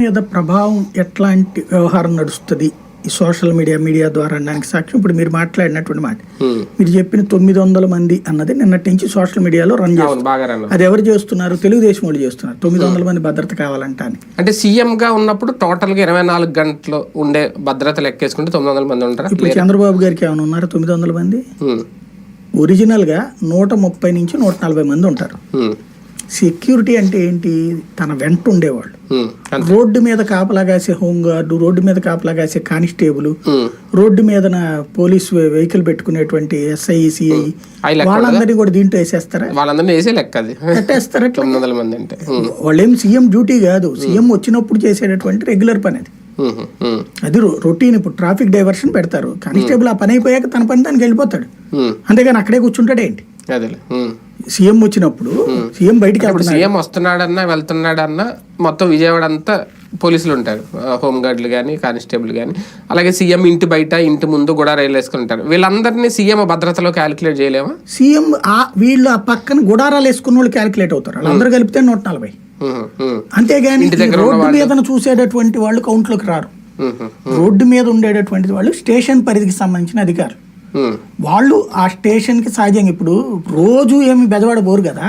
మీద ప్రభావం ఎట్లాంటి వ్యవహారం నడుస్తుంది? ఈ సోషల్ మీడియా మీడియా ద్వారా అనడానికి సాక్ష్యం. ఇప్పుడు మీరు మాట్లాడినటువంటి మాట. మీరు చెప్పిన తొమ్మిది వందల మంది అన్నది నిన్నటి నుంచి సోషల్ మీడియాలో రన్ చేస్తారు అది ఎవరు చేస్తున్నారు? తెలుగుదేశం వాళ్ళు చేస్తున్నారు. తొమ్మిది వందల మంది భద్రత కావాలంట అని అంటే సీఎం గా ఉన్నప్పుడు టోటల్గా ఇరవై నాలుగు గంటలు ఉండే భద్రత లెక్కేసుకుంటే తొమ్మిది వందల మంది ఉంటారా? ఇప్పుడు చంద్రబాబు గారికి ఏమైనా ఉన్నారు తొమ్మిది వందల మంది. ఒరిజినల్గా నూట ముప్పై నుంచి నూట నలభై మంది ఉంటారు. సెక్యూరిటీ అంటే ఏంటి తన వెంట ఉండేవాళ్ళు. రోడ్డు మీద కాపలా కాసే హోంగార్డు రోడ్డు మీద కాపలా కాసే కానిస్టేబుల్. రోడ్డు మీద పోలీస్ వెహికల్ పెట్టుకునేటువంటి ఎస్ఐ సిఐ వాళ్ళందరినీ కూడా దీంట్లో వేసేస్తారా వాళ్ళందరినీ వేసే లెక్క అది కట్టేస్తారా ఎట్లా? తొమ్మిది వందల మంది అంటే హ్మ్. వాళ్ళేం సీఎం డ్యూటీ కాదు సీఎం వచ్చినప్పుడు చేసేటటువంటి రెగ్యులర్ పని అది. అది రొటీన్ ఇప్పుడు ట్రాఫిక్ డైవర్షన్ పెడతారు కానిస్టేబుల్ ఆ పని అయిపోయాక తన పని దానికి వెళ్ళిపోతాడు. అంతేగాని అక్కడే కూర్చుంటాడు ఏంటి అదేలే హ్మ్. సీఎం వచ్చినప్పుడు సీఎం బయటికి సీఎం వస్తున్నాడన్నా వెళ్తున్నాడన్నా మొత్తం విజయవాడ అంతా పోలీసులు ఉంటారు. ఆ, హోమ్ గార్డులు కానీ కానిస్టేబుల్ కానీ అలాగే సీఎం ఇంటి బయట ఇంటి ముందు కూడా రైలు వేసుకుని ఉంటారు. వీళ్ళందరినీ సీఎం భద్రతలో క్యాలిక్యులేట్ చేయలేమా? సీఎం ఆ వీళ్ళు ఆ పక్కన గుడారాలు వేసుకున్న వాళ్ళు క్యాలిక్యులేట్ అవుతారు. వాళ్ళందరూ కలిపితే నూట నలభై. అంతేగాని రోడ్డు మీద చూసేటటువంటి వాళ్ళు కౌంట్లోకి రారు. రోడ్డు మీద ఉండేటటువంటి వాళ్ళు స్టేషన్ పరిధికి సంబంధించిన అధికారులు. వాళ్ళు ఆ స్టేషన్కి సహజంగా ఇప్పుడు రోజు ఏమి బెజవాడ పోరు కదా.